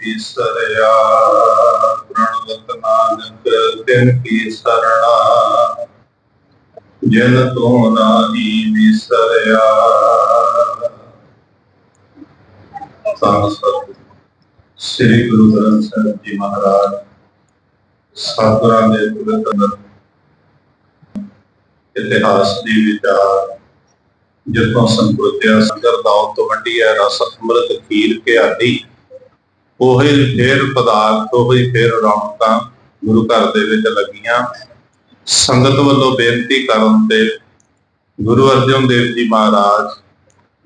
ਵਿਸਰਿਆ ਪ੍ਰਣਵਤ ਨਾਨਕ ਤਿਨ ਕੀ ਸਰਣਾ ਜਿਨ ਤੂੰ ਨਾਹੀ ਵਿਸਰਿਆ ਸੰਸਦ ਸ੍ਰੀ ਗੁਰੂ ਗ੍ਰੰਥ ਸਾਹਿਬ ਜੀ ਮਹਾਰਾਜ ਸਾਧੁਰਾਂ ਦੇ ਪਵਿੱਤਰ ਇਤਿਹਾਸ ਦੀ ਵਿਚਾਰ ਜਿੱਥੋਂ ਸੰਪਰਤਿਆ ਸੰਗਰ ਦਾਉ ਤੋਂ ਵੰਡੀ ਹੈ ਰਸ ਅੰਮ੍ਰਿਤ ਖੀਰ ਘਿਆਦੀ ਉਹੀ ਫੇਰ ਪਦਾਰਥ, ਉਹੀ ਫੇਰ ਰੌਣਕਾਂ ਗੁਰੂ ਘਰ ਦੇ ਵਿੱਚ ਲੱਗੀਆਂ। ਸੰਗਤ ਵੱਲੋਂ ਬੇਨਤੀ ਕਰਨ ਤੇ ਗੁਰੂ ਅਰਜਨ ਦੇਵ ਜੀ ਮਹਾਰਾਜ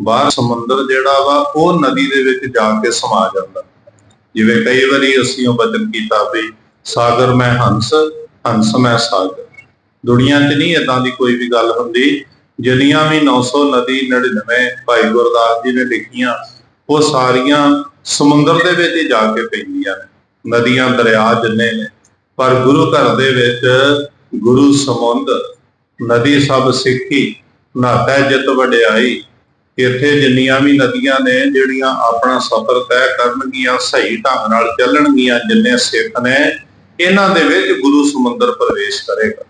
ਬਾਹਰ ਸਮੁੰਦਰ ਜਿਹੜਾ ਵਾ, ਉਹ ਨਦੀ ਦੇ ਵਿੱਚ ਜਾ ਕੇ ਸਮਾ ਜਾਂਦਾ। ਜਿਵੇਂ ਕਈ ਵਾਰੀ ਅਸੀਂ ਉਹ ਬਚਨ ਕੀਤਾ ਵੀ, ਸਾਗਰ ਮੈਂ ਹੰਸ ਹੰਸ ਮੈਂ ਸਾਗਰ। ਦੁਨੀਆ 'ਚ ਨਹੀਂ ਇਦਾਂ ਦੀ ਕੋਈ ਵੀ ਗੱਲ ਹੁੰਦੀ। ਜਿੰਨੀਆਂ ਵੀ 900 ਨਦੀ 99 ਭਾਈ ਗੁਰਦਾਸ ਜੀ ਨੇ ਲਿਖੀਆਂ ਉਹ ਸਾਰੀਆਂ ਸਮੁੰਦਰ ਦੇ ਵਿੱਚ ਹੀ ਜਾ ਕੇ ਪੈਂਦੀਆਂ ਨੇ। ਨਦੀਆਂ, ਦਰਿਆ ਜਿੰਨੇ ਨੇ। ਪਰ ਗੁਰੂ ਘਰ ਦੇ ਵਿੱਚ ਗੁਰੂ ਸਮੁੰਦ, ਨਦੀ ਸਭ ਸਿੱਖੀ ਨਾਤਾ ਜਿਤ ਵਡਿਆਈ। ਇੱਥੇ ਜਿੰਨੀਆਂ ਵੀ ਨਦੀਆਂ ਨੇ, ਜਿਹੜੀਆਂ ਆਪਣਾ ਸਫ਼ਰ ਤੈਅ ਕਰਨਗੀਆਂ, ਸਹੀ ਢੰਗ ਨਾਲ ਚੱਲਣਗੀਆਂ, ਜਿੰਨੇ ਸਿੱਖ ਨੇ, ਇਹਨਾਂ ਦੇ ਵਿੱਚ ਗੁਰੂ ਸਮੁੰਦਰ ਪ੍ਰਵੇਸ਼ ਕਰੇਗਾ।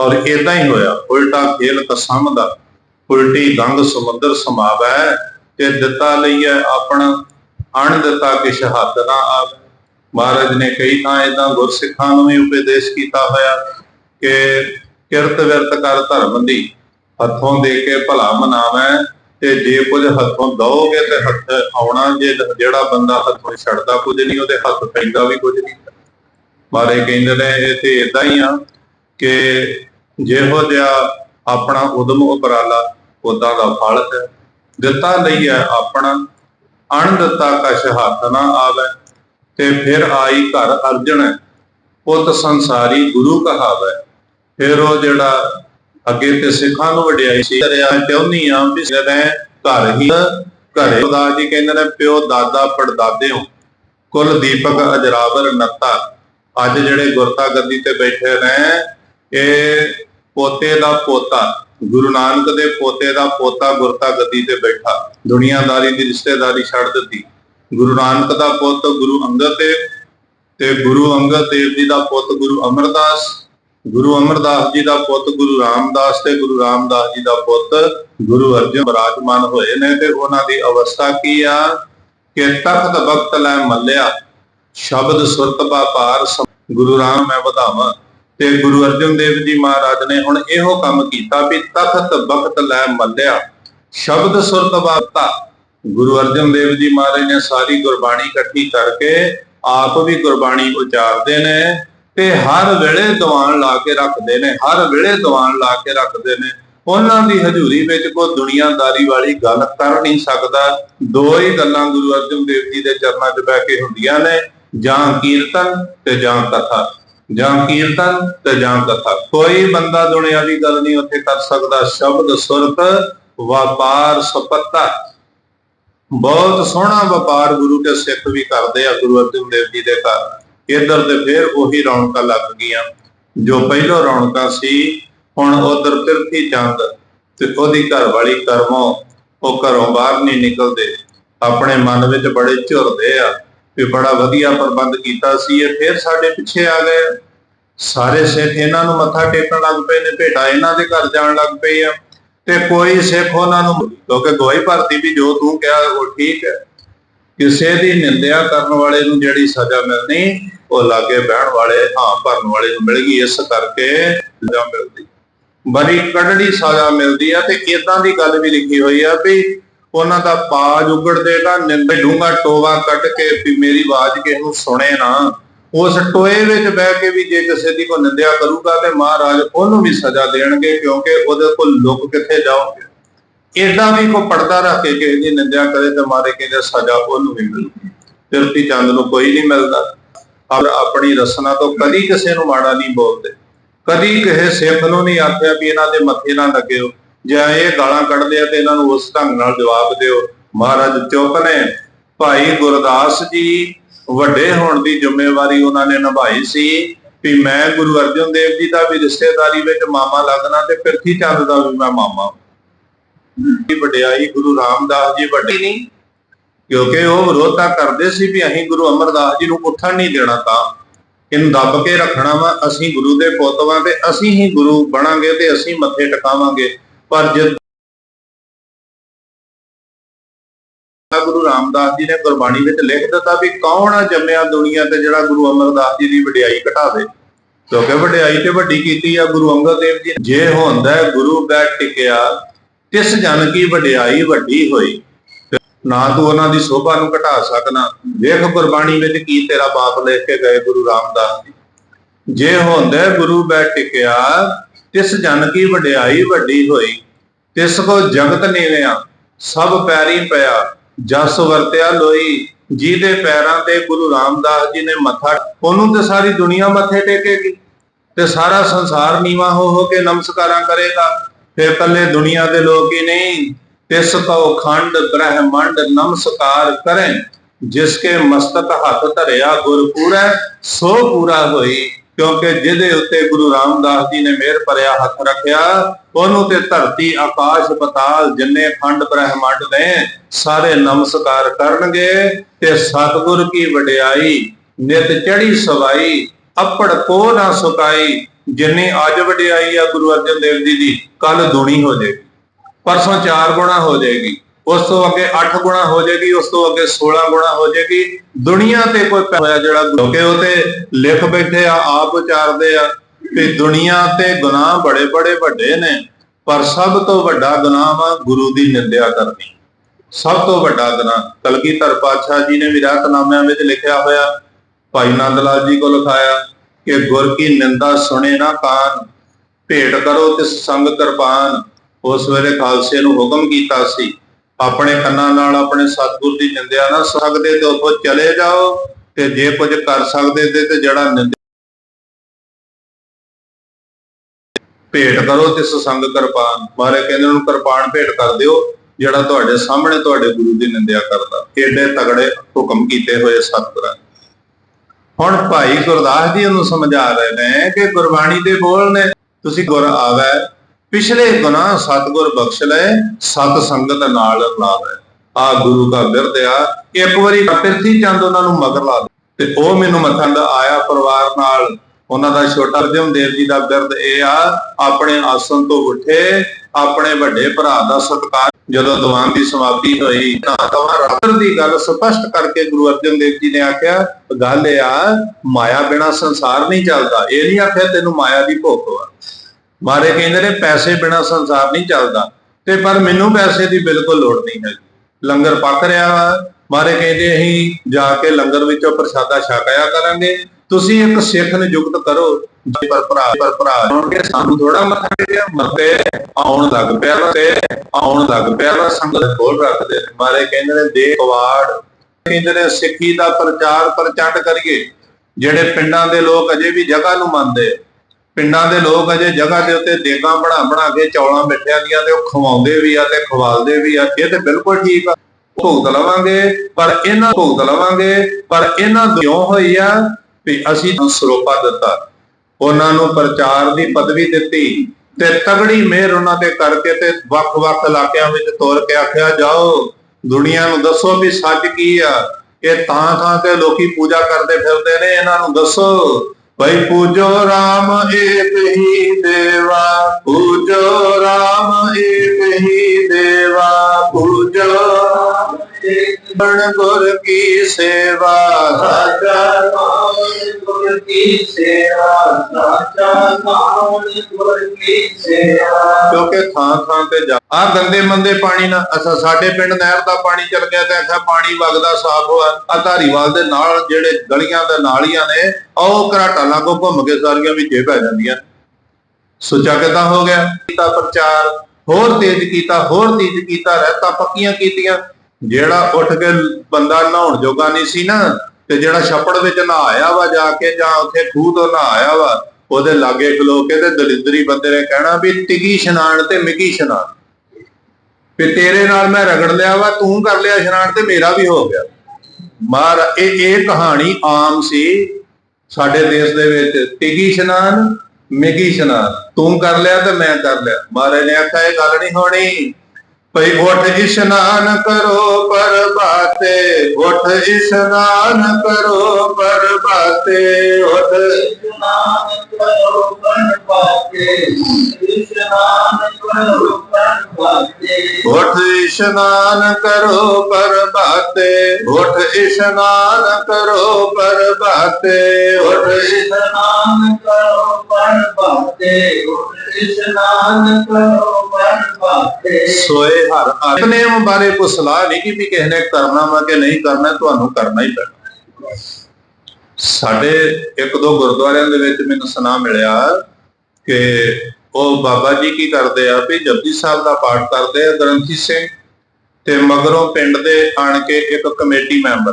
ਔਰ ਇਦਾਂ ਹੀ ਹੋਇਆ। ਉਲਟਾ ਖੇਲ ਕਸਮ ਦਾ। ਉਲਟੀ ਗੰਗ ਸਮੁੰਦਰ ਸਮਾਵੈ। ਤੇ ਦਿੱਤਾ ਲਈਐ ਆਪਣਾ ਅਣ ਦਿੱਤਾ ਕਿਛ ਹੱਥ ਨਾ ਆਵੇ। ਮਹਾਰਾਜ ਨੇ ਕਈ ਥਾਂ ਇਦਾਂ ਗੁਰਸਿੱਖਾਂ ਨੂੰ ਵੀ ਉਪਦੇਸ਼ ਕੀਤਾ ਹੋਇਆ ਕਿ ਕਿਰਤ ਵਿਰਤ ਕਰ ਧਰਮ ਦੀ, ਹੱਥੋਂ ਦੇ ਕੇ ਭਲਾ ਮਨਾਵੈ ਤੇ ਜੇ ਕੁਝ ਹੱਥੋਂ ਦਓਗੇ ਤੇ ਹੱਥ ਆਉਣਾ, ਜੇ ਜਿਹੜਾ ਬੰਦਾ ਹੱਥੋਂ ਛੱਡਦਾ ਕੁਝ ਨਹੀਂ, ਉਹਦੇ ਹੱਥ ਪੈਂਦਾ ਵੀ ਕੁਝ ਨਹੀਂ। ਮਾਰੇ ਕਹਿੰਦੇ ਨੇ, ਇਹ ਤੇ ਇਦਾਂ ਹੀ ਆ ਕਿ ਜਿਹੋ ਜਿਹਾ ਆਪਣਾ ਉਦਮ ਉਪਰਾਲਾ ਉਦਾਂ ਦਾ ਫਲ ਹੈ ਦਿੱਤਾ ਲਈ ਆਪਣਾ ਅਣ ਦਿੱਤਾ ਕਛ ਹੱਥ ਨਾ ਆਵੇ, ਤੇ ਫਿਰ ਆਈ ਘਰ ਅਰਜਣ, ਪੁੱਤ ਸੰਸਾਰੀ ਗੁਰੂ ਕਹਾਵੇ। ਫਿਰ ਉਹ ਜਿਹੜਾ ਅੱਗੇ ਤੇ ਸਿੱਖਾਂ ਨੂੰ ਵਡਿਆਈ ਸੀ ਕਰਿਆ ਚਾਹੁੰਦੀ ਆ ਵੀ ਜਦੋਂ ਘਰ ਹੀ, ਘਰੇ ਦਾ ਜੀ ਕਹਿੰਦੇ ਨੇ, ਪਿਓ ਦਾਦਾ ਪੜਦਾਦੇ ਹੋ। ਕੁਲ ਦੀਪਕ ਅਜਰਾਵਰ ਨੱਤਾ। ਅੱਜ ਜਿਹੜੇ ਗੁਰਤਾ ਗੱਦੀ ਤੇ ਬੈਠੇ ਨੇ, ਇਹ ਪੋਤੇ ਦਾ ਪੋਤਾ। ਗੁਰੂ ਨਾਨਕ ਦੇ ਪੋਤੇ ਦਾ ਪੋਤਾ ਗੁਰਤਾ ਗੱਦੀ ਤੇ ਬੈਠਾ, ਦੁਨੀਆਦਾਰੀ ਦੀ ਰਿਸ਼ਤੇਦਾਰੀ ਛੱਡ ਦਿੱਤੀ। ਗੁਰੂ ਨਾਨਕ ਦਾ ਪੁੱਤ ਗੁਰੂ ਅੰਗਦ ਦੇਵ ਤੇ ਗੁਰੂ ਅੰਗਦ ਦੇਵ ਜੀ ਦਾ ਪੁੱਤ ਗੁਰੂ ਅਮਰਦਾਸ ਗੁਰੂ ਅਮਰਦਾਸ ਜੀ ਦਾ ਪੁੱਤ ਗੁਰੂ ਰਾਮਦਾਸ ਤੇ ਗੁਰੂ ਰਾਮਦਾਸ ਜੀ ਦਾ ਪੁੱਤ ਗੁਰੂ ਅਰਜਨ ਬਰਾਜਮਾਨ ਹੋਏ ਨੇ ਤੇ ਉਹਨਾਂ ਦੀ ਅਵਸਥਾ ਕੀ ਆ? ਕਿ ਤਖਤ ਵਕਤ ਲੈ ਮੱਲਿਆ, ਸ਼ਬਦ ਸੁਰਤ ਪਾਰ ਗੁਰੂ ਰਾਮ ਮੈਂ ਵਧਾਵਾਂ। ਤੇ ਗੁਰੂ ਅਰਜਨ ਦੇਵ ਜੀ ਮਹਾਰਾਜ ਨੇ ਹੁਣ ਇਹੋ ਕੰਮ ਕੀਤਾ ਵੀ ਤਖਤ ਬਖਤ ਲੈ ਮੱਲਿਆ। ਸ਼ਬਦ ਸੁਰਤ ਬਾਤਾ ਗੁਰੂ ਅਰਜਨ ਦੇਵ ਜੀ ਮਹਾਰਾਜ ਨੇ ਸਾਰੀ ਗੁਰਬਾਣੀ ਇਕੱਠੀ ਕਰਕੇ ਆਪ ਵੀ ਗੁਰਬਾਣੀ ਉਚਾਰਦੇ ਨੇ ਤੇ ਹਰ ਵੇਲੇ ਦੀਵਾਨ ਲਾ ਕੇ ਰੱਖਦੇ ਨੇ, ਹਰ ਵੇਲੇ ਦੀਵਾਨ ਲਾ ਕੇ ਰੱਖਦੇ ਨੇ। ਉਹਨਾਂ ਦੀ ਹਜ਼ੂਰੀ ਵਿੱਚ ਕੋਈ ਦੁਨੀਆਦਾਰੀ ਵਾਲੀ ਗੱਲ ਕਰ ਨਹੀਂ ਸਕਦਾ। ਦੋ ਹੀ ਗੱਲਾਂ ਗੁਰੂ ਅਰਜਨ ਦੇਵ ਜੀ ਦੇ ਚਰਨਾਂ 'ਚ ਬਹਿ ਕੇ ਹੁੰਦੀਆਂ ਨੇ, ਜਾਂ ਕੀਰਤਨ ਤੇ ਜਾਂ ਕਥਾ। ਜਾਂ ਕੀਰਤਨ ਤੇ ਜਾਂ ਕਥਾ। ਕੋਈ ਬੰਦਾ ਦੁਨੀਆ ਦੀ ਗੱਲ ਨਹੀਂ ਉੱਥੇ ਕਰ ਸਕਦਾ। ਸ਼ਬਦ, ਸੁਰਤ, ਵਪਾਰ, ਸੁਪੱਤਾ। ਬਹੁਤ ਸੋਹਣਾ ਵਪਾਰ ਗੁਰੂ ਕੇ ਸਿੱਖ ਵੀ ਕਰਦੇ ਆ, ਗੁਰੂ ਅਰਜਨ ਦੇਵ ਜੀ ਦੇ ਘਰ। ਇਧਰ ਤੇ ਫਿਰ ਉਹੀ ਰੌਣਕਾਂ ਲੱਗ ਗਈਆਂ, ਜੋ ਪਹਿਲਾਂ ਰੌਣਕਾਂ ਸੀ, ਹੁਣ ਉਧਰ ਤਿਰਥੀ ਚੰਦ ਤੇ ਉਹਦੀ ਘਰ ਵਾਲੀ ਕਰਮੋਂ, ਉਹ ਘਰੋਂ ਬਾਹਰ ਨਹੀਂ ਨਿਕਲਦੇ। ਆਪਣੇ ਮਨ ਵਿੱਚ ਬੜੇ ਝੁਰਦੇ ਆ। ਵੀ ਬੜਾ ਵਧੀਆ ਪ੍ਰਬੰਧ ਕੀਤਾ ਸੀ ਇਹ, ਫਿਰ ਸਾਡੇ ਪਿੱਛੇ ਆ ਗਏ। ਸਾਰੇ ਸਿੱਖ ਇਹਨਾਂ ਨੂੰ ਮੱਥਾ ਟੇਕਣ ਲੱਗ ਪਏ ਨੇ ਭੇਟਾ ਇਹਨਾਂ ਦੇ ਘਰ ਜਾਣ ਲੱਗ ਪਏ ਆ। ਤੇ ਕੋਈ ਸਿੱਖ ਉਹਨਾਂ ਨੂੰ, ਕਿਉਂਕਿ ਗਵਾਹੀ ਭਰਤੀ ਵੀ ਜੋ ਤੂੰ ਕਿਹਾ, ਉਹ ਠੀਕ ਹੈ। ਕਿਸੇ ਦੀ ਨਿੰਦਿਆ ਕਰਨ ਵਾਲੇ ਨੂੰ ਜਿਹੜੀ ਸਜ਼ਾ ਮਿਲਣੀ, ਉਹ ਲਾਗੇ ਬਹਿਣ ਵਾਲੇ, ਹਾਂ, ਭਰਨ ਵਾਲੇ ਨੂੰ ਮਿਲ ਗਈ, ਇਸ ਕਰਕੇ ਸਜ਼ਾ ਮਿਲਦੀ। ਬੜੀ ਕੜੜੀ ਸਜ਼ਾ ਮਿਲਦੀ ਆ ਤੇ ਇਦਾਂ ਦੀ ਗੱਲ ਵੀ ਲਿਖੀ ਹੋਈ ਆ ਵੀ ਉਹਨਾਂ ਦਾ ਪਾਜ ਉਗੜ ਦੇਗਾ ਨਿੰਦ ਡੂੰਗਾ ਟੋਵਾ ਕੱਢ ਕੇ ਵੀ ਮੇਰੀ ਆਵਾਜ਼ ਕਿਸੇ ਨੂੰ ਸੁਣੇ ਨਾ। ਉਸ ਟੋਏ ਵਿੱਚ ਬਹਿ ਕੇ ਵੀ ਜੇ ਕਿਸੇ ਦੀ ਕੋਈ ਨਿੰਦਿਆ ਕਰੂਗਾ ਤੇ ਮਹਾਰਾਜ ਉਹਨੂੰ ਵੀ ਸਜ਼ਾ ਦੇਣਗੇ ਕਿਉਂਕਿ ਉਹਦੇ ਕੋਲ ਲੁਕ ਕਿੱਥੇ ਜਾਓਗੇ। ਇਦਾਂ ਵੀ ਕੋ ਪਰਦਾ ਰੱਖ ਕੇ ਕਿਸੇ ਦੀ ਨਿੰਦਿਆ ਕਰੇ ਤੇ ਮਾਰੇ ਕਹਿੰਦੇ ਸਜ਼ਾ ਉਹਨੂੰ ਵੀ ਮਿਲੂਗੀ ਫਿਰਤੀ ਚੰਦ ਨੂੰ ਕੋਈ ਨਹੀਂ ਮਿਲਦਾ। ਔਰ ਆਪਣੀ ਰਸਨਾ ਤੋਂ ਕਦੀ ਕਿਸੇ ਨੂੰ ਮਾੜਾ ਨਹੀਂ ਬੋਲਦੇ। ਕਦੀ ਕਿਸੇ ਸਿੱਖ ਨੂੰ ਨਹੀਂ ਆਖਿਆ ਵੀ ਇਹਨਾਂ ਦੇ ਮੱਥੇ ਨਾ ਲੱਗਿਓ। ਜੇ ਇਹ ਗਾਲਾਂ ਕੱਢਦੇ ਆ ਤੇ ਇਹਨਾਂ ਨੂੰ ਉਸ ਢੰਗ ਨਾਲ ਜਵਾਬ ਦਿਓ। ਮਹਾਰਾਜ ਚੁੱਪ ਨੇ। ਭਾਈ ਗੁਰਦਾਸ ਜੀ ਵੱਡੇ ਹੋਣ ਦੀ ਜ਼ਿੰਮੇਵਾਰੀ ਉਹਨਾਂ ਨੇ ਨਿਭਾਈ ਸੀ ਵੀ ਮੈਂ ਗੁਰੂ ਅਰਜਨ ਦੇਵ ਜੀ ਦਾ ਵੀ ਰਿਸ਼ਤੇਦਾਰੀ ਵਿੱਚ ਮਾਮਾ ਲੱਗਣਾ ਤੇ ਪਿਰਥੀ ਚੰਦ ਦਾ ਵੀ ਮੈਂ ਮਾਮਾ? ਦੀ ਵਡਿਆਈ ਗੁਰੂ ਰਾਮਦਾਸ ਜੀ ਵੱਡੀ ਨਹੀਂ, ਕਿਉਂਕਿ ਉਹ ਵਿਰੋਧਤਾ ਕਰਦੇ ਸੀ ਵੀ ਅਸੀਂ ਗੁਰੂ ਅਮਰਦਾਸ ਜੀ ਨੂੰ ਉੱਠਣ ਨਹੀਂ ਦੇਣਾ ਤਾਂ। ਇਹਨੂੰ ਦੱਬ ਕੇ ਰੱਖਣਾ ਵਾ, ਅਸੀਂ ਗੁਰੂ ਦੇ ਪੁੱਤ ਵਾਂ ਤੇ ਅਸੀਂ ਹੀ ਗੁਰੂ ਬਣਾਂਗੇ ਤੇ ਅਸੀਂ ਮੱਥੇ ਟਿਕਾਵਾਂਗੇ। ਪਰ ਜਦ ਗੁਰੂ ਰਾਮਦਾਸ ਜੀ ਨੇ ਗੁਰਬਾਣੀ ਵਿੱਚ ਲਿਖ ਦਿੱਤਾ ਵੀ ਕੌਣ ਆ ਜੰਮਿਆ ਦੁਨੀਆ ਤੇ ਜਿਹੜਾ ਗੁਰੂ ਅਮਰਦਾਸ ਜੀ ਦੀ ਵਡਿਆਈ ਘਟਾਵੇ? ਕਿਉਂਕਿ ਵਡਿਆਈ ਤੇ ਵੱਡੀ ਕੀਤੀ ਆ ਗੁਰੂ ਅੰਗਦ ਦੇਵ ਜੀ ਜੇ ਹੁੰਦਾ ਗੁਰੂ ਬੈ ਟਿਕਿਆ, ਤਿਸ ਜਨ ਕੀ ਵਡਿਆਈ ਵੱਡੀ ਹੋਈ? ਨਾ ਤੂੰ ਉਹਨਾਂ ਦੀ ਸੋਭਾ ਨੂੰ ਘਟਾ ਸਕਣਾ ਵੇਖ ਗੁਰਬਾਣੀ ਵਿੱਚ ਕੀ ਤੇਰਾ ਬਾਪ ਲਿਖ ਕੇ ਗਏ ਗੁਰੂ ਰਾਮਦਾਸ ਜੀ। ਜੇ ਹੁੰਦਾ ਗੁਰੂ ਬੈਠ ਟਿਕਿਆ ਤਿਸ ਜਨ ਕੀ ਵਡਿਆਈ ਵੱਡੀ ਹੋਈ, ਤਿਸ ਕੋ ਜਗਤ ਨੀਵਿਆ, ਸਭ ਪੈਰੀ ਪਿਆ, ਜਸ ਵਰਤਿਆ ਲੋਈ, ਜਿਹਦੇ ਪੈਰਾਂ ਤੇ ਗੁਰੂ ਰਾਮਦਾਸ ਜੀ ਨੇ ਮੱਥਾ ਉਹਨੂੰ ਤੇ ਸਾਰੀ ਦੁਨੀਆ ਮੱਥੇ ਟੇਕੇਗੀ, ਤੇ ਸਾਰਾ ਸੰਸਾਰ ਨੀਵਾ ਹੋ ਹੋ ਕੇ ਨਮਸਕਾਰਾਂ ਕਰੇਗਾ। ਫਿਰ ਕੱਲੇ ਦੁਨੀਆ ਦੇ ਲੋਕ ਹੀ ਨਹੀਂ, ਤਿਸ ਕੋ ਖੰਡ ਬ੍ਰਹਮੰਡ ਨਮਸਕਾਰ ਕਰੇ, ਜਿਸ ਕੇ ਮਸਤਕ ਹੱਥ ਧਰਿਆ ਗੁਰ ਪੂਰਾ, ਸੋ ਪੂਰਾ ਹੋਈ। ਕਿਉਂਕਿ ਜਿਹਦੇ ਉੱਤੇ ਗੁਰੂ ਰਾਮਦਾਸ ਜੀ ਨੇ ਮਿਹਰ ਭਰਿਆ, ਹੱਥ ਰੱਖਿਆ, ਉਹਨੂੰ ਤੇ ਧਰਤੀ, ਆਕਾਸ਼ ਪਤਾਲ ਜਿੰਨੇ ਖੰਡ ਬ੍ਰਹਿਮੰਡ ਨੇ, ਸਾਰੇ ਨਮਸਕਾਰ ਕਰਨਗੇ ਤੇ ਸਤਿਗੁਰ ਕੀ ਵਡਿਆਈ, ਨਿਤ ਚੜੀ ਸਵਾਈ, ਅੱਪੜ ਕੋ ਨਾ ਸੁਕਾਈ, ਜਿੰਨੀ ਅੱਜ ਵਡਿਆਈ ਆ ਗੁਰੂ ਅਰਜਨ ਦੇਵ ਜੀ ਦੀ ਕੱਲ ਦੁਣੀ ਹੋ ਜਾਏਗੀ, ਪਰਸੋਂ ਚਾਰ ਗੁਣਾ ਹੋ ਜਾਏਗੀ। ਉਸ ਤੋਂ ਅੱਗੇ 8 ਗੁਣਾ ਹੋ ਜਾਏਗੀ, ਉਸ ਤੋਂ ਅੱਗੇ 16 ਗੁਣਾ ਹੋ ਜਾਏਗੀ। ਦੁਨੀਆ ਤੇ ਕੋਈ ਹੋਇਆ ਜਿਹੜਾ ਕਿਉਂਕਿ ਉਹ ਤੇ ਲਿਖ ਬੈਠੇ ਆ, ਆਪ ਉਚਾਰਦੇ ਆ। ਕਿ ਦੁਨੀਆ ਤੇ ਗੁਨਾਹ ਬੜੇ ਬੜੇ ਵੱਡੇ ਨੇ, ਪਰ ਸਭ ਤੋਂ ਵੱਡਾ ਗੁਨਾਹ ਵਾ ਗੁਰੂ ਦੀ ਨਿੰਦਿਆ ਕਰਨੀ। ਸਭ ਤੋਂ ਵੱਡਾ ਗੁਨਾਹ। ਕਲਗੀਧਰ ਪਾਤਸ਼ਾਹ ਜੀ ਨੇ ਵਿਰਾਤਨਾਮਿਆਂ ਵਿੱਚ ਲਿਖਿਆ ਹੋਇਆ, ਭਾਈ ਨੰਦ ਲਾਲ ਜੀ ਕੋਲ ਲਿਖਾਇਆ ਕਿ ਗੁਰ ਕੀ ਨਿੰਦਾ ਸੁਣੇ ਨਾ ਕਾਨ, ਭੇਟ ਕਰੋ ਤਿਸ ਸੰਗ ਕਿਰਪਾਨ। ਉਸ ਵੇਲੇ ਖਾਲਸੇ ਨੂੰ ਹੁਕਮ ਕੀਤਾ ਸੀ। ਆਪਣੇ ਕੰਨਾਂ ਨਾਲ ਆਪਣੇ ਸਤਿਗੁਰ ਦੀ ਨਿੰਦਿਆ ਨਾ ਸਕਦੇ ਤੇ ਉੱਥੋਂ ਚਲੇ ਜਾਓ ਤੇ ਜੇ ਕੁਝ ਕਰ ਸਕਦੇ ਤੇ ਤੇ ਜਿਹੜਾ ਨਿੰਦ ਭੇਟ ਕਰੋ ਤੇ ਸੰਗ ਕਿਰਪਾਨ। ਮਾਰੇ ਕਹਿੰਦੇ ਉਹਨੂੰ ਕਿਰਪਾਨ ਭੇਟ ਕਰ ਦਿਓ, ਜਿਹੜਾ ਤੁਹਾਡੇ ਸਾਹਮਣੇ ਤੁਹਾਡੇ ਗੁਰੂ ਦੀ ਨਿੰਦਿਆ ਕਰਦਾ। ਏਡੇ ਤਗੜੇ ਹੁਕਮ ਕੀਤੇ ਹੋਏ ਸਤਿਗੁਰਾਂ ਹੁਣ ਭਾਈ ਗੁਰਦਾਸ ਜੀ ਨੂੰ ਸਮਝਾ ਰਹੇ ਨੇ ਕਿ ਗੁਰਬਾਣੀ ਦੇ ਬੋਲ ਨੇ, ਤੁਸੀਂ ਗੁਰ ਆਵੈ। ਪਿਛਲੇ ਗੁਨਾਹ ਸਤਿਗੁਰ ਬਖਸ਼ ਲੈ ਸਤ ਸੰਗਤ ਨਾਲ ਲਾਵੇ ਆ ਗੁਰੂ ਦਾ ਬਿਰਦ ਆ, ਇੱਕ ਵਾਰੀ ਪਿਰਥੀ ਚੰਦ ਉਹਨਾਂ ਨੂੰ ਮਗਰ ਲਾ ਤੇ ਉਹ ਮੈਨੂੰ ਮੱਥਾ ਆਇਆ ਪਰਿਵਾਰ ਨਾਲ। ਉਹਨਾਂ ਦਾ ਛੋਟਾ ਅਰਜਨ ਦੇਵ ਜੀ ਦਾ ਬਿਰਦ ਇਹ ਆ, ਆਪਣੇ ਆਸਨ ਤੋਂ ਉੱਠੇ, ਆਪਣੇ ਵੱਡੇ ਭਰਾ ਦਾ ਸਤਿਕਾਰ। ਜਦੋਂ ਦੀਵਾਨ ਦੀ ਸਮਾਪਤੀ ਹੋਈ, ਤਾਂ ਤਵਾ ਰੱਬ ਦੀ ਗੱਲ ਸਪਸ਼ਟ ਕਰਕੇ ਗੁਰੂ ਅਰਜਨ ਦੇਵ ਜੀ ਨੇ ਆਖਿਆ, ਗੱਲ ਇਹ ਆ, ਮਾਇਆ ਬਿਨਾ ਸੰਸਾਰ ਨਹੀਂ ਚੱਲਦਾ। ਇਹ ਨਹੀਂ ਆਖਿਆ, ਤੈਨੂੰ ਮਾਇਆ ਦੀ ਭੁੱਖ ਵਾ। ਮਾਰੇ ਕਹਿੰਦੇ ਨੇ ਪੈਸੇ ਬਿਨਾ ਸੰਸਾਰ ਨਹੀਂ ਚੱਲਦਾ। ਤੇ ਪਰ ਮੈਨੂੰ ਪੈਸੇ ਦੀ ਬਿਲਕੁਲ ਲੋੜ ਨਹੀਂ ਹੈ ਲੰਗਰ ਪੱਕ ਰਿਹਾ ਵਾ। ਮਾਰੇ ਕਹਿੰਦੇ ਅਸੀਂ ਜਾ ਕੇ ਲੰਗਰ ਵਿੱਚੋਂ ਪ੍ਰਸ਼ਾਦਾ ਛਕਾਇਆ ਕਰਾਂਗੇ। ਤੁਸੀਂ ਇੱਕ ਸਿੱਖ ਨਿਯੁਕਤ ਕਰੋ। ਪਰ ਭਰਾ ਪਰ ਭਰਾ। ਆਉਣਗੇ, ਸਾਨੂੰ ਥੋੜਾ ਮੱਥਾ ਟੇਕਿਆ ਮੱਤੇ ਆਉਣ ਲੱਗ ਪਿਆ ਤੇ ਆਉਣ ਲੱਗ ਪਿਆ ਸੰਗਤ ਖੋਲ ਰੱਖਦੇ ਮਾਰੇ ਕਹਿੰਦੇ ਨੇ, ਦੇ ਕਵਾੜ। ਕਹਿੰਦੇ ਨੇ, ਸਿੱਖੀ ਦਾ ਪ੍ਰਚਾਰ ਪ੍ਰਚੰਡ ਕਰੀਏ। ਜਿਹੜੇ ਪਿੰਡਾਂ ਦੇ ਲੋਕ ਅਜੇ ਵੀ ਜਗ੍ਹਾ ਨੂੰ ਮੰਨਦੇ ਪਿੰਡਾਂ ਦੇ ਲੋਕ ਅਜੇ ਜਗ੍ਹਾ ਦੇ ਉੱਤੇ ਦੇਗਾਂ ਬਣਾ ਬਣਾ ਕੇ ਚੌਲਾਂ ਮਿੱਠਿਆਂ ਦੀਆਂ ਤੇ ਉਹ ਖਵਾਉਂਦੇ ਵੀ ਆ ਤੇ ਖਵਾਲਦੇ ਵੀ ਆ, ਇਹ ਤੇ ਬਿਲਕੁਲ ਠੀਕ ਆ। ਭੁਗਤ ਲਵਾਂਗੇ, ਪਰ ਇਹਨਾਂ ਭੁਗਤ ਲਵਾਂਗੇ, ਪਰ ਇਹਨਾਂ ਤੋਂ ਹੋਈ ਆ? ਵੀ ਅਸੀਂ ਸਰੋਪਾ ਦਿੱਤਾ। ਉਹਨਾਂ ਨੂੰ ਪ੍ਰਚਾਰ ਦੀ ਪਦਵੀ ਦਿੱਤੀ ਤੇ ਤਗੜੀ ਮਿਹਰ ਉਹਨਾਂ ਤੇ ਕਰਕੇ ਤੇ ਵੱਖ-ਵੱਖ ਇਲਾਕਿਆਂ ਵਿੱਚ ਤੋਰ ਕੇ ਆਖਿਆ, ਜਾਓ, ਦੁਨੀਆ ਨੂੰ ਦੱਸੋ ਵੀ ਸੱਚ ਕੀ ਆ? ਇਹ ਤਾਂ ਥਾਂ ਤੇ ਲੋਕੀ ਪੂਜਾ ਕਰਦੇ ਫਿਰਦੇ ਨੇ, ਇਹਨਾਂ ਨੂੰ ਦੱਸੋ ਭਈ ਪੂਜੋ RAM ਏਕ ਹੀ ਦੇਵਾ ਪੂਜੋ RAM ਏਕ ਹੀ ਦੇਵਾ ਪੂਜੋ ਬਣ ਗੁਰ ਕੀ ਸੇਵਾ। ਸਾਚਾ ਨਾਮ ਗੁਰ ਕੀ ਸੇਵਾ। ਸਾਚਾ ਨਾਮ ਗੁਰ ਕੀ ਸੇਵਾ। ਕਿਉਂਕਿ ਥਾਂ ਥਾਂ ਤੇ ਜਾ ਆ ਗੰਦੇ ਮੰਦੇ ਪਾਣੀ ਨਾਲ ਅਸਾਂ ਸਾਡੇ ਪਿੰਡ ਨਹਿਰ ਦਾ ਪਾਣੀ ਚਲ ਗਿਆ ਤੇ ਆਖਿਆ ਪਾਣੀ ਵਗਦਾ ਸਾਫ਼ ਹੋਇਆ। ਆ ਧਾਰੀਵਾਲ ਦੇ ਨਾਲ ਜਿਹੜੇ ਗਲੀਆਂ ਦੇ ਨਾਲੀਆਂ ਨੇ ਉਹ ਘਰਾਟਾਂ ਲਾਗੋਂ ਘੁੰਮ ਕੇ ਸਾਰੀਆਂ ਵਿੱਚੇ ਪੈ ਜਾਂਦੀਆਂ। ਸੁੱਚਾ ਕਿੱਦਾਂ ਹੋ ਗਿਆ? ਕੀਤਾ ਪ੍ਰਚਾਰ ਹੋਰ ਤੇਜ਼ ਕੀਤਾ ਹੋਰ ਤੇਜ਼ ਕੀਤਾ ਰਹਿਤਾ ਪੱਕੀਆਂ ਕੀਤੀਆਂ। ਜਿਹੜਾ ਉੱਠ ਕੇ ਬੰਦਾ ਨਹਾਉਣ ਜੋਗਾ ਨਹੀਂ ਸੀ ਨਾ, ਤੇ ਜਿਹੜਾ ਛੱਪੜ ਵਿੱਚ ਨਹਾਇਆ ਵਾ ਜਾ ਕੇ ਜਾਂ ਉੱਥੇ ਖੂਹ ਤੋਂ ਨਹਾਇਆ ਵਾ, ਉਹਦੇ ਲਾਗੇ ਖਲੋ ਕੇ ਤੇ ਦਲਿਦਰੀ ਬੰਦੇ ਨੇ ਕਹਿਣਾ ਵੀ ਤਿਗੀ ਇਸ਼ਨਾਨ ਤੇ ਮਿਗੀ ਇਸ਼ਨਾਨ। ਵੀ ਤੇਰੇ ਨਾਲ ਮੈਂ ਰਗੜ ਲਿਆ ਵਾ, ਤੂੰ ਕਰ ਲਿਆ ਇਸ਼ਨਾਨ ਤੇ ਮੇਰਾ ਵੀ ਹੋ ਗਿਆ। ਮਾਰ, ਇਹ ਇਹ ਕਹਾਣੀ ਆਮ ਸੀ ਸਾਡੇ ਦੇਸ਼ ਦੇ ਵਿੱਚ ਤਿਗੀ ਇਸ਼ਨਾਨ, ਮਿਗੀ ਇਸ਼ਨਾਨ। ਤੂੰ ਕਰ ਲਿਆ ਤੇ ਮੈਂ ਕਰ ਲਿਆ। ਮਹਾਰਾਜ ਨੇ ਆਖਿਆ, ਇਹ ਗੱਲ ਨਹੀਂ ਹੋਣੀ। ਭਈ ਉਠ ਇਸ਼ਨਾਨ ਕਰੋ ਪਰਬਾਤੇ ਉਠ ਇਸ਼ਨਾਨ ਕਰੋ ਪਰਬਾਤੇ, ਉਠ। ਇਸ਼ਨਾਨ ਕਰੋ ਪਨ ਇਸ਼ਨਾਨ ਕਰੋ ਪਨ ਪਾਤੇ ਉਠ ਇਸ਼ਨਾਨ ਕਰੋ ਪਰਬਾਤੇ, ਉਠ। ਇਸ਼ਨਾਨ ਕਰੋ ਪਰਬਾਤੇ ਉਠ ਇਸ਼ਨਾਨ ਕਰੋ ਪਨ ਪਾਤੇ ਇਸ਼ਨਾਨ ਕਰੋ ਸੋਏ ਹਰ ਹਰ ਨੇਮ ਬਾਰੇ ਕੋਈ ਸਲਾਹ ਨਹੀਂ ਕਿ ਵੀ ਕਿਸੇ ਨੇ ਕਰਨਾ ਵਾ ਕਿ ਨਹੀਂ ਕਰਨਾ, ਤੁਹਾਨੂੰ ਕਰਨਾ ਹੀ ਪੈਣਾ। ਸਾਡੇ ਇੱਕ ਦੋ ਗੁਰਦੁਆਰਿਆਂ ਦੇ ਵਿੱਚ ਮੈਨੂੰ ਸੁਨਾ ਮਿਲਿਆ ਕਿ ਉਹ ਬਾਬਾ ਜੀ ਕੀ ਕਰਦੇ ਆ, ਵੀ ਜਪਜੀ ਸਾਹਿਬ ਦਾ ਪਾਠ ਕਰਦੇ ਆ, ਗ੍ਰੰਥੀ ਸਿੰਘ ਤੇ ਮਗਰੋਂ ਪਿੰਡ ਦੇ ਆਣ ਕੇ ਇੱਕ ਕਮੇਟੀ ਮੈਂਬਰ।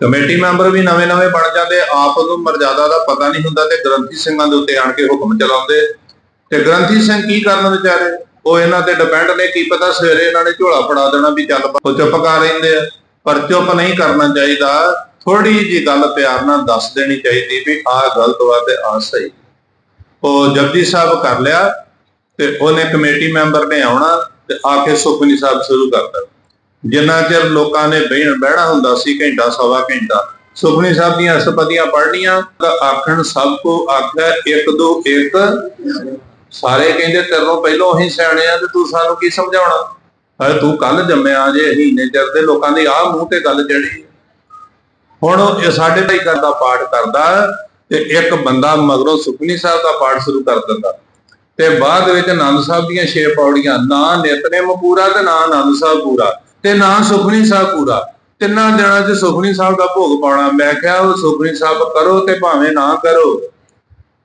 ਕਮੇਟੀ ਮੈਂਬਰ ਵੀ ਨਵੇਂ-ਨਵੇਂ ਬਣ ਜਾਂਦੇ, ਆਪ ਨੂੰ ਮਰਜ਼ਾਦਾ ਦਾ ਪਤਾ ਨਹੀਂ ਹੁੰਦਾ ਤੇ ਗ੍ਰੰਥੀ ਸਿੰਘਾਂ ਦੇ ਉੱਤੇ ਆਣ ਕੇ ਹੁਕਮ ਚਲਾਉਂਦੇ। ਤੇ ਗ੍ਰੰਥੀ ਸਿੰਘ ਕੀ ਕਰਨ ਵਿਚਾਰੇ? ਉਹ ਇਹਨਾਂ ਤੇ ਡਿਪੈਂਡ ਨੇ, ਕੀ ਪਤਾ ਸਵੇਰੇ ਇਹਨਾਂ ਨੇ ਝੋਲਾ ਫੜਾ ਦੇਣਾ ਵੀ ਚੱਲ ਉਹ ਚੁੱਪ ਕਰ ਰਹਿੰਦੇ ਆ। ਪਰ ਚੁੱਪ ਨਹੀਂ ਕਰਨਾ ਚਾਹੀਦਾ। ਥੋੜੀ ਜੀ ਗੱਲ ਪਿਆਰ ਨਾਲ ਦੱਸ ਦੇਣੀ ਚਾਹੀਦੀ ਵੀ ਆਹ ਗਲਤ ਵਾ ਤੇ ਆਹ ਸਹੀ। ਉਹ ਜਪਜੀ ਸਾਹਿਬ ਕਰ ਲਿਆ ਤੇ ਉਹਨੇ ਕਮੇਟੀ ਮੈਂਬਰ ਨੇ ਆਉਣਾ ਤੇ ਆ ਕੇ ਸੁਖਮਨੀ ਸਾਹਿਬ ਸ਼ੁਰੂ ਕਰਤਾ ਜਿੰਨਾ ਚਿਰ ਲੋਕਾਂ ਨੇ ਬਹਿਣ ਬਹਿਣਾ ਹੁੰਦਾ ਸੀ, ਘੰਟਾ, ਸਵਾ ਘੰਟਾ। ਸੁਖਮਨੀ ਸਾਹਿਬ ਦੀਆਂ ਅਸਪਦੀਆਂ ਪੜ੍ਹਨੀਆਂ ਤਾਂ ਆਖਣ ਸਭ ਕੋ ਆਖਿਆ ਇੱਕ ਦੋ ਇੱਕ ਸਾਰੇ ਕਹਿੰਦੇ ਤੇਰੋਂ ਪਹਿਲੋਂ ਅਸੀਂ ਸਿਆਣੇ ਆ ਤੇ ਤੂੰ ਸਾਨੂੰ ਕੀ ਸਮਝਾਉਣਾ? ਹਏ ਤੂੰ ਕੱਲ ਜੰਮਿਆ ਜੇ, ਅਸੀਂ ਇੰਨੇ ਚਿਰ ਦੇ ਲੋਕਾਂ ਦੀ ਆਹ ਮੂੰਹ ਤੇ ਗੱਲ ਚੜੀ ਹੁਣ ਇਹ ਸਾਡੇ ਭਾਈ ਕਰਦਾ ਪਾਠ ਕਰਦਾ ਤੇ ਇੱਕ ਬੰਦਾ ਮਗਰੋਂ ਸੁਖਨੀ ਸਾਹਿਬ ਦਾ ਪਾਠ ਸ਼ੁਰੂ ਕਰ ਦਿੰਦਾ। ਤੇ ਬਾਅਦ ਵਿੱਚ ਆਨੰਦ ਸਾਹਿਬ ਦੀਆਂ ਛੇ ਪੌੜੀਆਂ, ਨਾ ਨਿਤਨੇਮ ਪੂਰਾ ਤੇ ਨਾ ਆਨੰਦ ਸਾਹਿਬ ਪੂਰਾ, ਤੇ ਨਾ ਸੁਖਨੀ ਸਾਹਿਬ ਪੂਰਾ। ਤਿੰਨਾਂ ਦਿਨਾਂ 'ਚ ਸੁਖਨੀ ਸਾਹਿਬ ਦਾ ਭੋਗ ਪਾਉਣਾ। ਮੈਂ ਕਿਹਾ ਉਹ ਸੁਖਨੀ ਸਾਹਿਬ ਕਰੋ ਤੇ ਭਾਵੇਂ ਨਾ ਕਰੋ।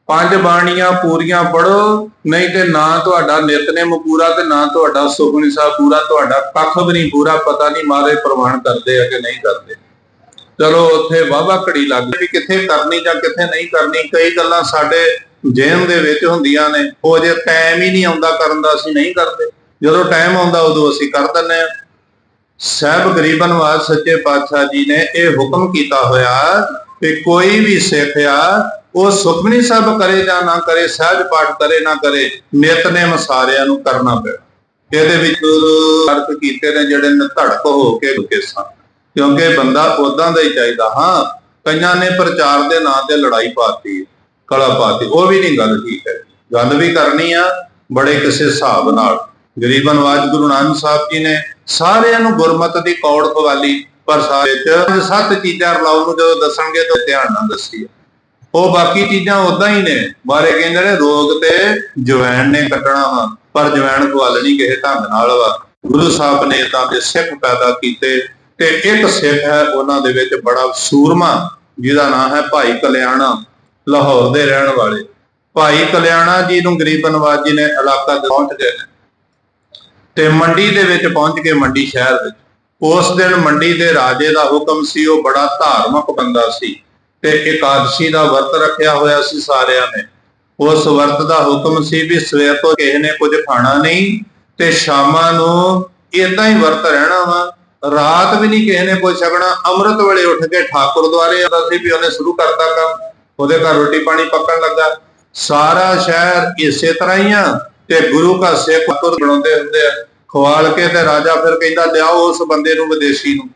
ਪੰਜ ਬਾਣੀਆਂ ਪੂਰੀਆਂ ਪੜੋ ਨਹੀਂ ਤੇ ਨਾ ਤੁਹਾਡਾ ਨਿਤਨੇਮ ਪੂਰਾ ਤੇ ਨਾ ਤੁਹਾਡਾ ਸੁਖਨੀ ਸਾਹਿਬ ਪੂਰਾ, ਤੁਹਾਡਾ ਕੱਖ ਵੀ ਨਹੀਂ ਪੂਰਾ, ਪਤਾ ਨਹੀਂ ਮਾਰੇ ਪ੍ਰਮਾਣ ਕਰਦੇ ਆ ਕਿ ਨਹੀਂ ਕਰਦੇ। ਚਲੋ ਉੱਥੇ ਵਾਵਾ ਘੜੀ ਲੱਗ ਵੀ ਕਿੱਥੇ ਕਰਨੀ ਜਾਂ ਕਿੱਥੇ ਨਹੀਂ ਕਰਨੀ, ਕਈ ਗੱਲਾਂ ਸਾਡੇ ਜੇਮ ਦੇ ਵਿੱਚ ਹੁੰਦੀਆਂ ਨੇ, ਉਹ ਜੇ ਟਾਈਮ ਹੀ ਨਹੀਂ ਆਉਂਦਾ ਕਰਨ ਦਾ, ਅਸੀਂ ਨਹੀਂ ਕਰਦੇ। ਜਦੋਂ ਟਾਈਮ ਆਉਂਦਾ, ਉਦੋਂ ਅਸੀਂ ਕਰ ਦਿੰਦੇ ਆ ਸਹਿਬ ਗਰੀਬਨ ਵਾਸ ਸੱਚੇ ਪਾਤਸ਼ਾਹ ਜੀ ਨੇ ਇਹ ਹੁਕਮ ਕੀਤਾ ਹੋਇਆ ਕਿ ਕੋਈ ਵੀ ਸਿੱਖ ਆ ਉਹ ਸੁਖਮਨੀ ਸਾਹਿਬ ਕਰੇ ਜਾਂ ਨਾ ਕਰੇ, ਸਹਿਜ ਪਾਠ ਕਰੇ ਨਾ ਕਰੇ, ਨਿਤਨੇਮ ਸਾਰਿਆਂ ਨੂੰ ਕਰਨਾ ਪਿਆ ਇਹਦੇ ਵਿੱਚ ਅਰਥ ਕੀਤੇ ਨੇ ਜਿਹੜੇ ਧੜਕ ਹੋ ਕੇ ਰੁਕੇ ਸਨ। ਕਿਉਂਕਿ ਬੰਦਾ ਉਦਾਂ ਦਾ ਹੀ ਚਾਹੀਦਾ, ਹਾਂ, ਕਈਆਂ ਨੇ ਪ੍ਰਚਾਰ ਦੇ ਨਾਂ ਤੇ ਲੜਾਈ ਪਾਤੀ, ਕਲਾ ਪਾਤੀ, ਉਹ ਵੀ ਨਹੀਂ ਗੱਲ ਠੀਕ ਹੈ। ਗੱਲ ਵੀ ਕਰਨੀ ਆ, ਬੜੇ ਕਿਸੇ ਹਿਸਾਬ ਨਾਲ। ਗਰੀਬਨ ਵਾਜ ਗੁਰੂ ਨਾਨਕ ਸਾਹਿਬ ਜੀ ਨੇ ਸਾਰਿਆਂ ਨੂੰ ਗੁਰਮਤ ਦੀ ਕੌੜ ਖਵਾਲੀ, ਪਰ ਸਾਰੇ ਚ ਸੱਤ ਚੀਜ਼ਾਂ ਰਲਾਉ ਨੂੰ ਜਦੋਂ ਦੱਸਣਗੇ ਤਾਂ ਧਿਆਨ ਨਾਲ ਦੱਸੀ ਉਹ ਬਾਕੀ ਚੀਜ਼ਾਂ ਉਦਾਂ ਹੀ ਨੇ। ਬਾਰੇ ਕਹਿੰਦੇ ਨੇ ਰੋਗ ਤੇ ਜਵੈਣ ਨੇ ਕੱਟਣਾ ਵਾ, ਪਰ ਜਵੈਣ ਖਵਾਲਣੀ ਕਿਸੇ ਢੰਗ ਨਾਲ ਵਾ। ਗੁਰੂ ਸਾਹਿਬ ਨੇ ਤਾਂ ਦੇ ਸਿੱਖ ਪੈਦਾ ਕੀਤੇ ਤੇ ਇੱਕ ਸਿੱਖ ਹੈ ਉਹਨਾਂ ਦੇ ਵਿੱਚ ਬੜਾ ਸੂਰਮਾ, ਜਿਹਦਾ ਨਾਮ ਹੈ ਭਾਈ ਕਲਿਆਣਾ, ਲਾਹੌਰ ਦੇ ਰਹਿਣ ਵਾਲੇ। ਭਾਈ ਕਲਿਆਣਾ ਜੀ ਨੂੰ ਗਰੀਬ ਨਵਾਜ ਜੀ ਨੇ ਇਲਾਕਾ ਦੇ ਪਹੁੰਚ ਗਏ ਤੇ ਮੰਡੀ ਦੇ ਵਿੱਚ ਪਹੁੰਚ ਕੇ ਮੰਡੀ ਸ਼ਹਿਰ ਵਿੱਚ। ਉਸ ਦਿਨ ਮੰਡੀ ਦੇ ਰਾਜੇ ਦਾ ਹੁਕਮ ਸੀ, ਉਹ ਬੜਾ ਧਾਰਮਿਕ ਬੰਦਾ ਸੀ। ਤੇ ਇਕਾਦਸ਼ੀ ਦਾ ਵਰਤ ਰੱਖਿਆ ਹੋਇਆ ਸੀ ਸਾਰਿਆਂ ਨੇ। ਉਸ ਵਰਤ ਦਾ ਹੁਕਮ ਸੀ ਵੀ ਸਵੇਰ ਤੋਂ ਕਿਸੇ ਨੇ ਕੁਝ ਖਾਣਾ ਨਹੀਂ ਤੇ ਸ਼ਾਮਾਂ ਨੂੰ ਇਦਾਂ ਹੀ ਵਰਤ ਰਹਿਣਾ ਵਾ। ਰਾਤ ਵੀ ਨਹੀਂ ਕਿਸੇ ਨੇ ਕੁਝ ਛਕਣਾ। ਅੰਮ੍ਰਿਤ ਵੇਲੇ ਉੱਠ ਕੇ ਠਾਕੁਰ ਦੁਆਰੇ ਆਉਂਦਾ ਸੀ ਵੀ ਉਹਨੇ ਸ਼ੁਰੂ ਕਰਤਾ ਕੰਮ। ਉਹਦੇ ਘਰ ਰੋਟੀ ਪਾਣੀ ਪੱਕਣ ਲੱਗਾ। ਸਾਰਾ ਸ਼ਹਿਰ ਇਸੇ ਤਰ੍ਹਾਂ ਹੀ ਆ ਤੇ ਗੁਰੂ ਘਰ ਸਿੱਖ ਤੁਰ ਬਣਾਉਂਦੇ ਹੁੰਦੇ ਆ। ਖਵਾਲ ਕੇ ਤੇ ਰਾਜਾ ਫਿਰ ਕਹਿੰਦਾ, ਲਿਆਓ ਉਸ ਬੰਦੇ ਨੂੰ ਵਿਦੇਸ਼ੀ ਨੂੰ।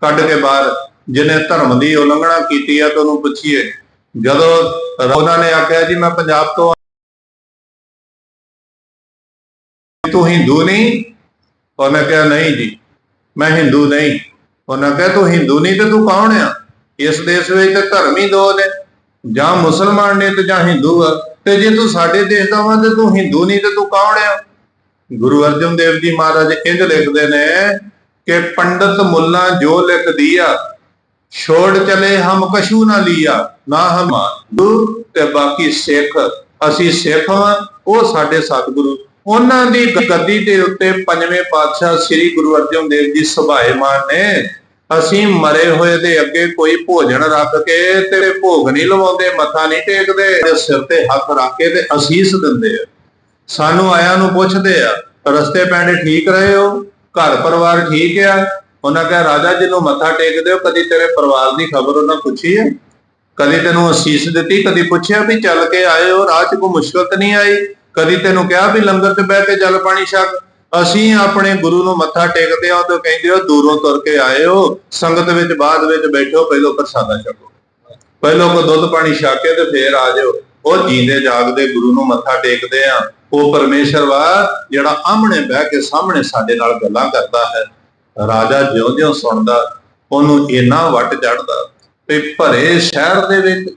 ਕੱਢ ਕੇ ਬਾਹਰ। ਜਿਹਨੇ ਧਰਮ ਦੀ ਉਲੰਘਣਾ ਕੀਤੀ ਆ ਤੇ ਉਹਨੂੰ ਪੁੱਛੀਏ। ਜਦੋਂ ਉਹਨਾਂ ਨੇ ਆਖਿਆ, ਜੀ, ਮੈਂ ਪੰਜਾਬ ਤੋਂ ਤੂੰ ਹਿੰਦੂ ਨਹੀਂ? ਉਹਨੇ ਕਿਹਾ, ਨਹੀਂ ਜੀ, ਮੈਂ ਹਿੰਦੂ ਨਹੀਂ। ਉਹਨਾਂ ਕਿਹਾ, ਤੂੰ ਹਿੰਦੂ ਨਹੀਂ ਤੇ ਤੂੰ ਕੌਣ ਆ? ਇਸ ਦੇਸ਼ ਵਿੱਚ ਤੇ ਧਰਮ ਹੀ ਦੋ ਨੇ। ਜਾਂ ਮੁਸਲਮਾਨ ਨੇ ਤੇ ਜਾਂ ਹਿੰਦੂ ਆ। ਤੇ ਜੇ ਤੂੰ ਸਾਡੇ ਦੇਸ਼ ਦਾ ਵਾਂ ਤੇ ਤੂੰ ਹਿੰਦੂ ਨਹੀਂ ਤੇ ਤੂੰ ਕੌਣ ਆ? ਗੁਰੂ ਅਰਜਨ ਦੇਵ ਜੀ ਮਹਾਰਾਜ ਇੰਜ ਲਿਖਦੇ ਨੇ ਕਿ ਪੰਡਤ ਮੁੱਲਾ ਜੋ ਲਿਖਦੀ ਆ ਛੋੜ ਚਲੇ ਹਮ ਕਸ਼ੂ ਨਾ ਲਿਆ, ਨਾ ਹਮ ਗੁਰੂ ਤੇ ਬਾਕੀ ਸਿੱਖ, ਅਸੀਂ ਸਿੱਖ ਹਾਂ ਉਹ ਸਾਡੇ ਸਤਿਗੁਰੂ। ਉਹਨਾਂ ਦੀ ਗੱਦੀ ਦੇ ਉੱਤੇ ਪੰਜਵੇਂ ਪਾਤਸ਼ਾਹ ਸ੍ਰੀ ਗੁਰੂ ਅਰਜਨ ਦੇਵ ਜੀ ਸੁਭਾਏਮਾਨ ਨੇ। ਅਸੀਂ ਮਰੇ ਹੋਏ ਦੇ ਅੱਗੇ ਕੋਈ ਭੋਜਨ ਰੱਖ ਕੇ ਤੇਰੇ ਭੋਗ ਨਹੀਂ ਲਵਾਉਂਦੇ, ਮੱਥਾ ਨਹੀਂ ਟੇਕਦੇ ਸਿਰ ਤੇ ਹੱਥ ਰੱਖ ਕੇ ਤੇ ਅਸੀਸ ਦਿੰਦੇ ਆ। ਸਾਨੂੰ ਆਇਆਂ ਨੂੰ ਪੁੱਛਦੇ ਆ, ਰਸਤੇ ਪੈਂਡੇ ਠੀਕ ਰਹੇ ਹੋ? ਘਰ ਪਰਿਵਾਰ ਠੀਕ ਆ? ਉਹਨਾਂ ਕਹੇ, ਰਾਜਾ ਜੀ ਨੂੰ ਮੱਥਾ ਟੇਕਦੇ ਹੋ ਕਦੀ ਤੇਰੇ ਪਰਿਵਾਰ ਦੀ ਖਬਰ ਉਹਨਾਂ ਪੁੱਛੀ ਹੈ? ਕਦੀ ਤੈਨੂੰ ਅਸੀਸ ਦਿੱਤੀ? ਕਦੀ ਪੁੱਛਿਆ ਵੀ ਚੱਲ ਕੇ ਆਏ ਹੋ? ਰਾਹ 'ਚ ਕੋਈ ਮੁਸ਼ਕਲ ਤਾਂ ਨਹੀਂ ਆਈ? ਕਦੀ ਤੈਨੂੰ ਕਿਹਾ ਵੀ ਲੰਗਰ 'ਚ ਬਹਿ ਕੇ ਜਲ ਪਾਣੀ ਛਕ? ਅਸੀਂ ਆਪਣੇ ਗੁਰੂ ਨੂੰ ਮੱਥਾ ਟੇਕਦੇ ਹਾਂ ਤਾਂ ਕਹਿੰਦੇ ਹੋ ਦੂਰੋਂ ਤੁਰ ਕੇ ਆਏ ਹੋ, ਸੰਗਤ ਵਿੱਚ, ਬਾਅਦ ਵਿੱਚ ਬੈਠੋ, ਪਹਿਲੋਂ ਪ੍ਰਸਾਦਾ ਛਕੋ। ਪਹਿਲੋਂ ਕੋ ਦੁੱਧ ਪਾਣੀ ਛਕ ਕੇ ਤੇ ਫੇਰ ਆ ਜਾਓ ਉਹ ਜੀਂਦੇ ਜਾਗਦੇ ਗੁਰੂ ਨੂੰ ਮੱਥਾ ਟੇਕਦੇ ਆ। ਉਹ ਪਰਮੇਸ਼ਰ ਵਾ, ਜਿਹੜਾ ਆਹਮਣੇ ਬਹਿ ਕੇ ਸਾਹਮਣੇ ਸਾਡੇ ਨਾਲ ਗੱਲਾਂ ਕਰਦਾ ਹੈ। ਰਾਜਾ ਜਿਉਂ-ਜਿਉਂ ਸੁਣਦਾ, ਉਹਨੂੰ ਇੰਨਾ ਵੱਟ ਚੜਦਾ ਤੇ ਭਰੇ ਸ਼ਹਿਰ ਦੇ ਵਿੱਚ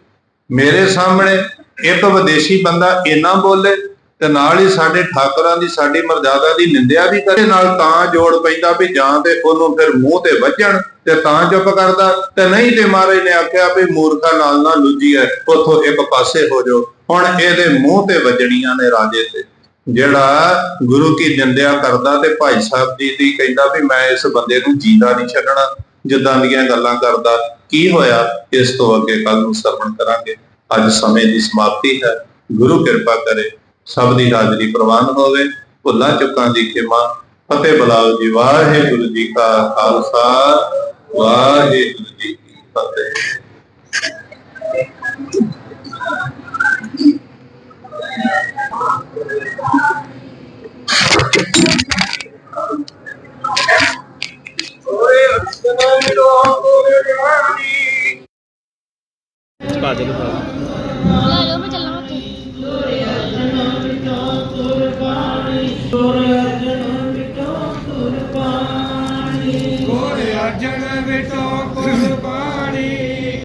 ਮੇਰੇ ਸਾਹਮਣੇ ਇੱਕ ਵਿਦੇਸ਼ੀ ਬੰਦਾ ਇੰਨਾ ਬੋਲੇ ਤੇ ਨਾਲ ਹੀ ਸਾਡੇ ਠਾਕਰਾਂ ਦੀ, ਸਾਡੀ ਮਰਜ਼ਾਦਾ ਦੀ ਨਿੰਦਿਆ ਵੀ ਕਰੇ, ਨਾਲ ਤਾਂ ਜੋੜ ਪੈਂਦਾ ਵੀ ਜਾਂ ਤੇ ਉਹਨੂੰ ਫਿਰ ਮੂੰਹ ਤੇ ਵੱਜਣ ਤੇ ਤਾਂ ਚੁੱਪ ਕਰਦਾ ਤੇ ਨਹੀਂ ਤੇ ਮਹਾਰਾਜ ਨੇ ਆਖਿਆ ਵੀ ਮੂਰਖਾ ਨਾਲ ਨਾ ਲੁੱਜੀ ਹੈ ਉਥੋਂ ਇੱਕ ਪਾਸੇ ਹੋ ਜਾਓ। ਹੁਣ ਇਹਦੇ ਮੂੰਹ ਤੇ ਵੱਜਣੀਆਂ ਨੇ ਰਾਜੇ ਤੇ। ਜਿਹੜਾ ਗੁਰੂ ਕੀ ਨਿੰਦਿਆ ਕਰਦਾ ਤੇ ਭਾਈ ਸਾਹਿਬ ਜੀ ਦੀ ਕਹਿੰਦਾ ਵੀ ਮੈਂ ਇਸ ਬੰਦੇ ਨੂੰ ਜੀਦਾ ਨਹੀਂ ਛੱਡਣਾ, ਜਿੱਦਾਂ ਦੀਆਂ ਗੱਲਾਂ ਕਰਦਾ, ਕੀ ਹੋਇਆ? ਇਸ ਤੋਂ ਅੱਗੇ ਕੱਲ ਨੂੰ ਸਰਵਣ ਕਰਾਂਗੇ। ਅੱਜ ਸਮੇਂ ਦੀ ਸਮਾਪਤੀ ਹੈ, ਗੁਰੂ ਕਿਰਪਾ ਕਰੇ, ਸਭ ਦੀ ਹਾਜ਼ਰੀ ਪ੍ਰਵਾਨ ਹੋਵੇ, ਭੁੱਲਾਂ ਚੁੱਕਾਂ ਦੀ ਖਿਮਾ ਫਤਿਹ ਬਲਾਓ ਜੀ, ਵਾਹਿਗੁਰੂ ਜੀ ਕਾ ਖਾਲਸਾ, ਵਾਹਿਗੁਰੂ ਜੀ ਕੀ ਫਤਿਹ।